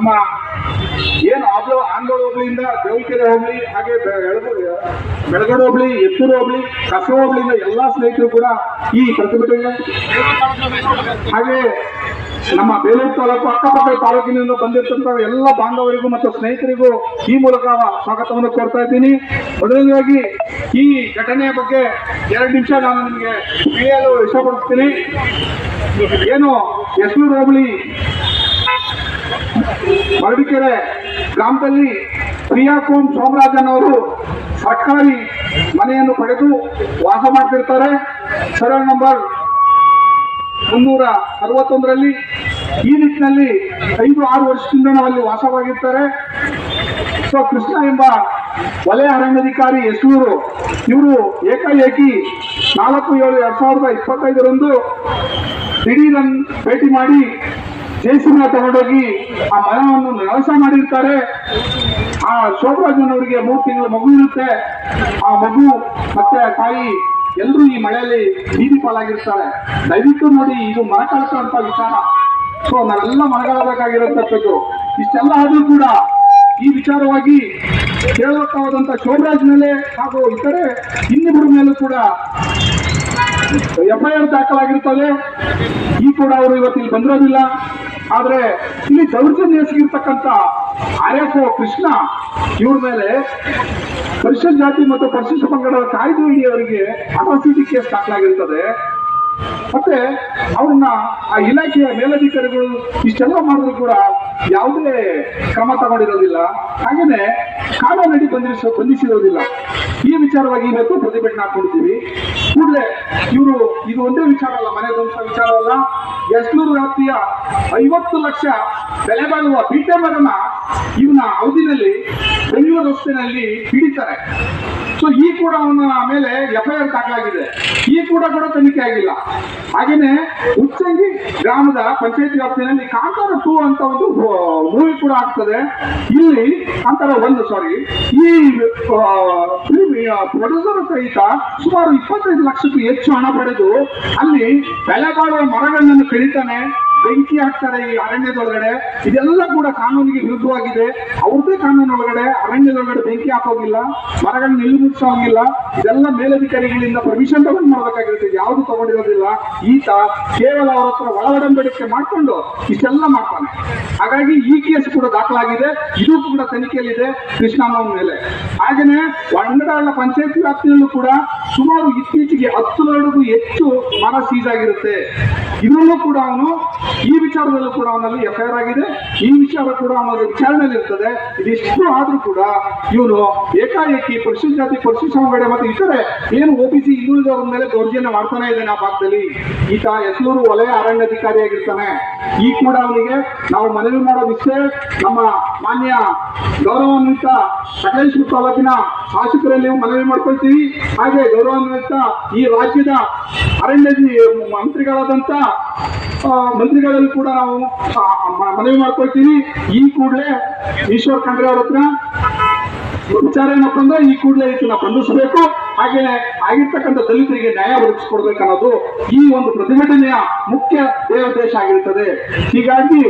ನಮ್ಮ ಏನು ಆಗ್ಲು ಆಂಗ್ಲ ಹೋಗ್ಲಿಂದ ದೇವಿಕೆರೆ ಹೋಗ್ಲಿ ಹಾಗೆ ಬೆಳಗಡೆ ಹೋಗ್ಲಿ ಎತ್ತೂರು ಹೋಗ್ಲಿ ಕಸವ ಹೋಬಳಿಯಿಂದ ಎಲ್ಲಾ ಸ್ನೇಹಿತರು ಕೂಡ ಈ ಪ್ರತಿಭಟನೆ. ಹಾಗೆ ನಮ್ಮ ಬೇಲೂರು ತಾಲೂಕು ಅಕ್ಕಪಕ್ಕ ತಾಲೂಕಿನಿಂದ ಬಂದಿರತಕ್ಕಂಥ ಎಲ್ಲ ಬಾಂಧವರಿಗೂ ಮತ್ತು ಸ್ನೇಹಿತರಿಗೂ ಈ ಮೂಲಕ ಸ್ವಾಗತವನ್ನು ಕೋರ್ತಾ ಇದ್ದೀನಿ. ಮೊದಲನೇದಾಗಿ ಈ ಘಟನೆಯ ಬಗ್ಗೆ ಎರಡು ನಿಮಿಷ ನಾನು ನಿಮಗೆ ತಿಳಿಯಲು ಇಷ್ಟಪಡ್ತೀನಿ ಏನು ಯಶೂರು ಹೋಬಳಿ ಮರಡಿಕೆರೆ ಗ್ರಾಮದಲ್ಲಿ ಪ್ರಿಯಾ ಪ್ರಿಯಾಕೋಮ್ ಸೋಮರಾಜನವರು ಸರ್ಕಾರಿ ಮನೆಯನ್ನು ಪಡೆದು ವಾಸ ಮಾಡ್ತಿರ್ತಾರೆ. ಸರ್ವೆ ನಂಬರ್ ಮುನ್ನೂರ ಅರವತ್ತೊಂದರಲ್ಲಿ ಈ ನಿಟ್ಟಿನಲ್ಲಿ ಐದು ಆರು ವರ್ಷದಿಂದ ನಾವು ಅಲ್ಲಿ ವಾಸವಾಗಿರ್ತಾರೆ. ಸೊ, ಕೃಷ್ಣ ಎಂಬ ವಲಯ ಅರಣ್ಯಾಧಿಕಾರಿ ಯಶೂರು ಇವರು ಏಕಾಏಕಿ ನಾಲ್ಕು ಏಳು ಎರಡ್ ಸಾವಿರದ ಇಪ್ಪತ್ತೈದರಂದು ದಿಢೀರನ್ನು ಭೇಟಿ ಮಾಡಿ ಜೇಸಿನ ತಗೊಂಡೋಗಿ ಆ ಮರವನ್ನು ನಾಶ ಮಾಡಿರ್ತಾರೆ. ಆ ಶೋಭರಾಜನ್ ಅವರಿಗೆ ಮೂರು ತಿಂಗಳ ಮಗು ಇರುತ್ತೆ. ಆ ಮಗು ಮತ್ತೆ ತಾಯಿ ಎಲ್ಲರೂ ಈ ಮಳೆಯಲ್ಲಿ ಬೀದಿ ಪಾಲಾಗಿರ್ತಾರೆ. ದಯವಿಟ್ಟು ನೋಡಿ ಇದು ಮರ ಕಳಿಸುವಂತ ವಿಚಾರ. ಸೊ ನಾವೆಲ್ಲ ಮರಗಳಬೇಕಾಗಿರೋಂಥದ್ದು ಇಷ್ಟೆಲ್ಲ ಆದ್ರೂ ಕೂಡ ಈ ವಿಚಾರವಾಗಿ ಕೇಳಬೇಕಾದಂತ ಶೋಭರಾಜ್ ಮೇಲೆ ಹಾಗೂ ಇತರೆ ಇನ್ನಿಬ್ಬರ ಮೇಲೂ ಕೂಡ ಎಫ್ಐಆರ್ ದಾಖಲಾಗಿರ್ತದೆ. ಈ ಕೂಡ ಅವರು ಇವತ್ತು ಇಲ್ಲಿ ಬಂದಿರೋದಿಲ್ಲ. ಆದ್ರೆ ಇಲ್ಲಿ ದೌರ್ಜನ್ಯ ಎಸಗಿರ್ತಕ್ಕಂಥ ಆರ್ ಎಫ್ ಕೃಷ್ಣ ಇವ್ರ ಮೇಲೆ ಪರಿಶಿಷ್ಟ ಜಾತಿ ಮತ್ತು ಪರಿಶಿಷ್ಟ ಪಂಗಡದ ಕಾಯ್ದೆ ಇಡಿಯವರಿಗೆ ಅಟ್ರಾಸಿಟಿ ಕೇಸ್ ದಾಖಲಾಗಿರ್ತದೆ. ಮತ್ತೆ ಅವ್ರನ್ನ ಆ ಇಲಾಖೆಯ ಮೇಲಧಿಕಾರಿಗಳು ಇಷ್ಟೆಲ್ಲ ಮಾಡಿದ್ರು ಕೂಡ ಯಾವುದೇ ಕ್ರಮ ತಗೊಂಡಿರೋದಿಲ್ಲ. ಹಾಗೇನೆ ಕಾನೂನಡಿ ಬಂಧಿಸ, ಬಂಧಿಸಿರೋದಿಲ್ಲ. ಈ ವಿಚಾರವಾಗಿ ಇವತ್ತು ಪ್ರತಿಭಟನೆ ಹಾಕೊಂಡಿದ್ದೀವಿ ಕೂಡಲೇ ಇವರು, ಇದು ಒಂದೇ ವಿಚಾರ ಅಲ್ಲ, ಮನೆ ಧ್ವಂಸ ವಿಚಾರ ಅಲ್ಲ. ಎಸ್ನೂರು ವ್ಯಾಪ್ತಿಯ ಐವತ್ತು ಲಕ್ಷ ಬೆಲೆ ಬಾಳುವ ಬೀಟೆ ಮರನ ಇವನ ಅವಧಿನಲ್ಲಿ ಬೆಂಗಳೂರು ರಸ್ತೆಯಲ್ಲಿ ಹಿಡಿತಾರೆ. ಸೊ ಈ ಕೂಡ ಅವನ ಮೇಲೆ ಎಫ್ಐಆರ್ ದಾಖಲಾಗಿದೆ. ಈ ಕೂಡ ಕೂಡ ತನಿಖೆ ಆಗಿಲ್ಲ. ಹಾಗೇನೆ ಉಚ್ಚಂಗಿ ಗ್ರಾಮದ ಪಂಚಾಯತ್ ವ್ಯಾಪ್ತಿಯಲ್ಲಿ ಕಾಂತಾರ ಟೂ ಅಂತ ಒಂದು ಮೂವಿ ಕೂಡ ಆಗ್ತದೆ. ಇಲ್ಲಿ ಕಾಂತಾರ ಒಂದು ಸಾರಿ ಈ ಪ್ರೊಡ್ಯೂಸರ್ ಸಹಿತ ಸುಮಾರು ಇಪ್ಪತ್ತೈದು ಲಕ್ಷಕ್ಕೂ ಹೆಚ್ಚು ಹಣ ಪಡೆದು ಅಲ್ಲಿ ಬೆಲೆ ಬಾಳುವ ಮರಗಳನ್ನು ಕಡಿತಾನೆ ಬೆಂಕಿ ಹಾಕ್ತಾರೆ ಈ ಅರಣ್ಯದೊಳಗಡೆ. ಇದೆಲ್ಲ ಕೂಡ ಕಾನೂನಿಗೆ ವಿರುದ್ಧವಾಗಿದೆ. ಅವ್ರದೇ ಕಾನೂನು ಒಳಗಡೆ ಅರಣ್ಯದೊಳಗಡೆ ಬೆಂಕಿ ಹಾಕೋಗಿಲ್ಲ ಮರಗಳನ್ನ ನಿಲ್ಲಿಸೋಂಗಿಲ್ಲ ಇದೆಲ್ಲ ಮೇಲಧಿಕಾರಿಗಳಿಂದ ಪರ್ಮಿಷನ್ ತಗೊಂಡು ಮಾಡ್ಬೇಕಾಗಿರುತ್ತೆ. ಯಾವುದು ತಗೊಂಡಿರೋದಿಲ್ಲ. ಈತ ಕೇವಲ ಅವ್ರ ಹತ್ರ ಒಳಗಡಂಬಡಿಕೆ ಮಾಡ್ಕೊಂಡು ಇಷ್ಟೆಲ್ಲ ಮಾಡ್ತಾನೆ. ಹಾಗಾಗಿ ಈ ಕೇಸ್ ಕೂಡ ದಾಖಲಾಗಿದೆ. ಇದು ಕೂಡ ತನಿಖೆಯಲ್ಲಿದೆ ಕೃಷ್ಣನವನ ಮೇಲೆ. ಹಾಗೇನೆ ವಂಡಾಳ ಪಂಚಾಯತ್ ವ್ಯಾಪ್ತಿಯಲ್ಲೂ ಕೂಡ ಸುಮಾರು ಇತ್ತೀಚೆಗೆ ಹತ್ತು ಹೆಚ್ಚು ಮರ ಸೀಜಾಗಿರುತ್ತೆ ಇದರಲ್ಲೂ ಕೂಡ ಅವನು ಈ ವಿಚಾರದಲ್ಲೂ ಕೂಡ ಅವನಲ್ಲಿ ಎಫ್ಐಆರ್ ಆಗಿದೆ. ಈ ವಿಚಾರ ಕೂಡ ಅವನ ವಿಚಾರಣೆಯಲ್ಲಿ ಇರ್ತದೆ. ಇದಿಷ್ಟು ಆದ್ರೂ ಕೂಡ ಇವನು ಏಕಾಏಕಿ ಪರಿಶಿಷ್ಟ ಜಾತಿ ಪರಿಶಿಷ್ಟ ಪಂಗಡ ಮತ್ತು ಇತರೆ ಏನು ಒಬಿಸಿ ಹಿಂದುಳಿದವರ ಮೇಲೆ ದೌರ್ಜನ್ಯ ಮಾಡ್ತಾನೆ ಇದ್ದಾನೆ ಆ ಭಾಗದಲ್ಲಿ. ಈತ ಎಸ್ಲೂರು ವಲಯ ಅರಣ್ಯಾಧಿಕಾರಿಯಾಗಿರ್ತಾನೆ ಈ ಕೂಡ ಅವನಿಗೆ ನಾವು ಮನವಿ ಮಾಡೋದಿಷ್ಟೇ. ನಮ್ಮ ಮಾನ್ಯ ಗೌರವಾನ್ವಿತ ಸಕಲೇಶ್ವರ ತಾಲೂಕಿನ ಶಾಸಕರಲ್ಲಿ ಮನವಿ ಮಾಡ್ಕೊಳ್ತೀವಿ. ಹಾಗೆ ಗೌರವಾನ್ವಿತ ಈ ರಾಜ್ಯದ ಅರಣ್ಯ ಮಂತ್ರಿಗಳಾದಂತ ಆ, ಮಂತ್ರಿಗಳಲ್ಲಿ ಕೂಡ ನಾವು ಮನವಿ ಮಾಡ್ಕೊಳ್ತೀವಿ. ಈ ಕೂಡಲೇ ಈಶ್ವರ್ ಖಂಡ್ರೆ ಅವ್ರ ಹತ್ರ ವಿಚಾರ ಏನಪ್ಪ ಅಂದ್ರೆ ಈ ಕೂಡಲೇ ಇದನ್ನ ಬಂಧಿಸಬೇಕು. ಹಾಗೆ ಆಗಿರ್ತಕ್ಕಂಥ ದಲಿತರಿಗೆ ನ್ಯಾಯ ಒದಗಿಸ್ಕೊಡ್ಬೇಕನ್ನೋದು ಈ ಒಂದು ಪ್ರತಿಭಟನೆಯ ಮುಖ್ಯ ದೇವದೇಶ ಆಗಿರುತ್ತದೆ ಹೀಗಾಗಿ